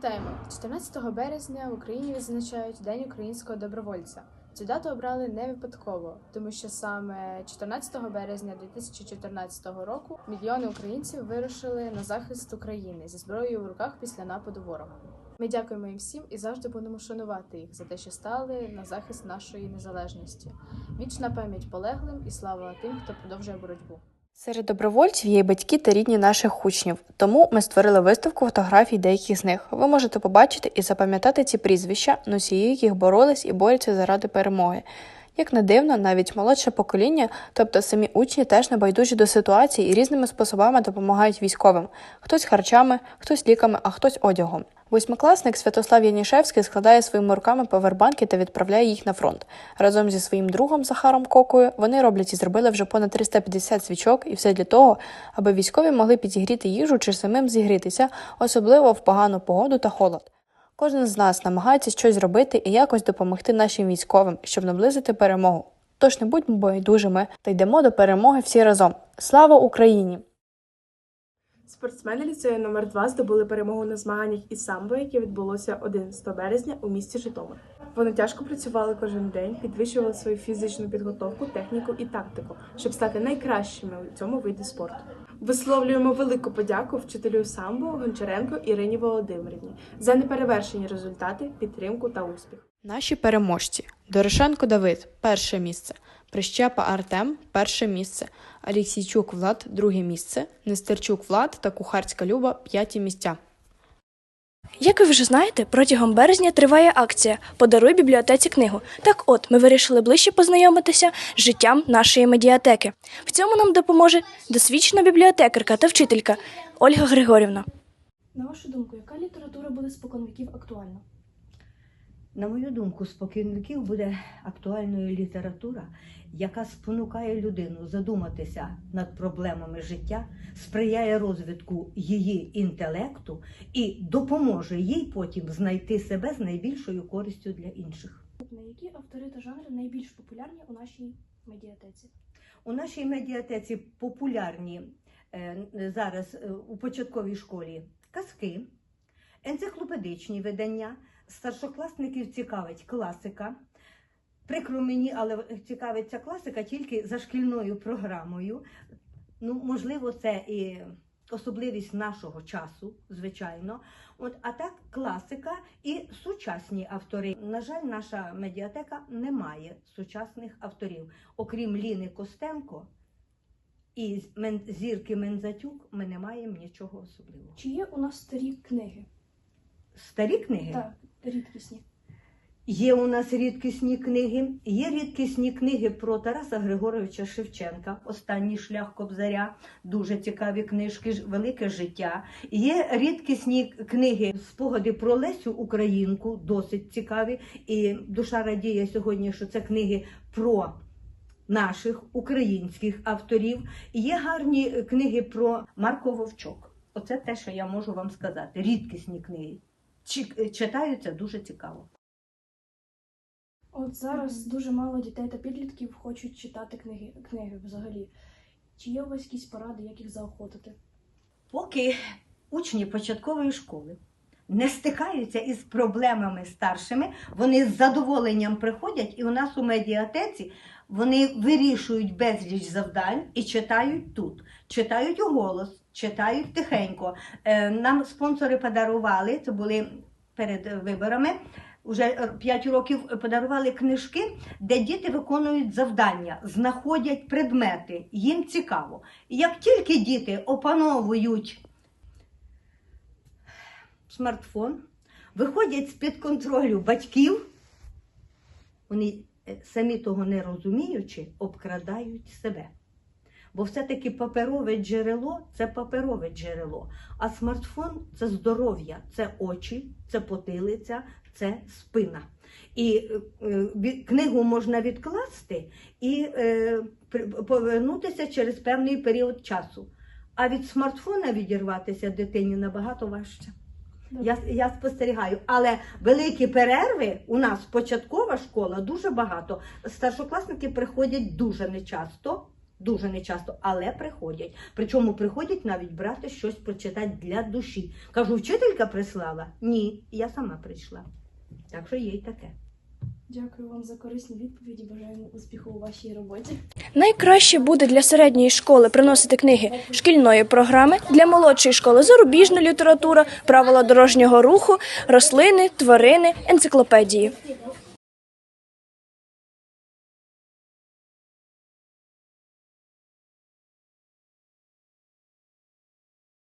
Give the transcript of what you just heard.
Вітаємо! 14 березня в Україні відзначають День українського добровольця. Цю дату обрали не випадково, тому що саме 14 березня 2014 року мільйони українців вирушили на захист України зі зброєю в руках після нападу ворога. Ми дякуємо їм всім і завжди будемо шанувати їх за те, що стали на захист нашої незалежності. Вічна пам'ять полеглим і слава тим, хто продовжує боротьбу. Серед добровольців є батьки та рідні наших учнів, тому ми створили виставку фотографій деяких з них. Ви можете побачити і запам'ятати ці прізвища, носії, яких боролись і борються заради перемоги. Як не дивно, навіть молодше покоління, тобто самі учні, теж не байдужі до ситуації і різними способами допомагають військовим: хтось харчами, хтось ліками, а хтось одягом. Восьмикласник Святослав Янішевський складає своїми руками павербанки та відправляє їх на фронт. Разом зі своїм другом Захаром Кокою вони роблять і зробили вже понад 350 свічок, і все для того, аби військові могли підігріти їжу чи самим зігрітися, особливо в погану погоду та холод. Кожен з нас намагається щось зробити і якось допомогти нашим військовим, щоб наблизити перемогу. Тож не будьмо байдужими та йдемо до перемоги всі разом. Слава Україні! Спортсмени ліцею номер 2 здобули перемогу на змаганнях із самбо, яке відбулося 11 березня у місті Житомир. Вони тяжко працювали кожен день, підвищували свою фізичну підготовку, техніку і тактику, щоб стати найкращими у цьому виді спорту. Висловлюємо велику подяку вчителю самбо Гончаренко Ірині Володимирівні за неперевершені результати, підтримку та успіх. Наші переможці: Дорошенко Давид перше місце, Прищепа Артем перше місце, Аліксійчук Влад друге місце, Нестерчук Влад та Кухарська Люба п'яті місця. Як ви вже знаєте, протягом березня триває акція Подаруй бібліотеці книгу. Так от, ми вирішили ближче познайомитися з життям нашої медіатеки. В цьому нам допоможе досвідчена бібліотекарка та вчителька Ольга Григорівна. На вашу думку, яка література буде споконвіків актуальна? На мою думку, спокійників буде актуальною література, яка спонукає людину задуматися над проблемами життя, сприяє розвитку її інтелекту і допоможе їй потім знайти себе з найбільшою користю для інших. Які автори та жанри найбільш популярні у нашій медіатеці? У нашій медіатеці популярні е, зараз е, у початковій школі казки, енциклопедичні видання. Старшокласників цікавить класика. Прикро мені, але цікавиться класика тільки за шкільною програмою. Ну, можливо, це і особливість нашого часу, звичайно. От, а так, класика і сучасні автори. На жаль, наша медіатека не має сучасних авторів. Окрім Ліни Костенко і зірки Мензатюк, ми не маємо нічого особливого. Чи є у нас старі книги? Старі книги. Так, рідкісні. Є у нас рідкісні книги. Є рідкісні книги про Тараса Григоровича Шевченка, Останній шлях Кобзаря, дуже цікаві книжки, велике життя. Є рідкісні книги, спогади про Лесю Українку, досить цікаві. І душа радіє сьогодні, що це книги про наших українських авторів. Є гарні книги про Марко Вовчок. Оце те, що я можу вам сказати. Рідкісні книги. Чи- Читаються дуже цікаво. От зараз дуже мало дітей та підлітків хочуть читати книги, книги взагалі. Чи є у вас якісь поради, як їх заохотити? Поки учні початкової школи не стикаються із проблемами старшими, вони з задоволенням приходять, і у нас у медіатеці вони вирішують безліч завдань і читають тут. Читають у голос, читають тихенько. Е, Нам спонсори подарували, це були перед виборами. Уже 5 років подарували книжки, де діти виконують завдання, знаходять предмети. Їм цікаво. І як тільки діти опановують смартфон, виходять з-під контролю батьків, вони е, самі того не розуміючи, обкрадають себе. Бо все-таки паперове джерело це паперове джерело, а смартфон це здоров'я, це очі, це потилиця, це спина. І е, е, книгу можна відкласти і е, повернутися через певний період часу. А від смартфона відірватися дитині набагато важче. Я, я спостерігаю, але великі перерви у нас початкова школа дуже багато. Старшокласники приходять дуже нечасто. Дуже нечасто, але приходять. Причому приходять навіть брати щось почитати для душі. Кажу, вчителька прислала? Ні, я сама прийшла. Так що є й таке. Дякую вам за корисні відповіді. Бажаємо успіху у вашій роботі. Найкраще буде для середньої школи приносити книги шкільної програми, для молодшої школи зарубіжна література, правила дорожнього руху, рослини, тварини, енциклопедії.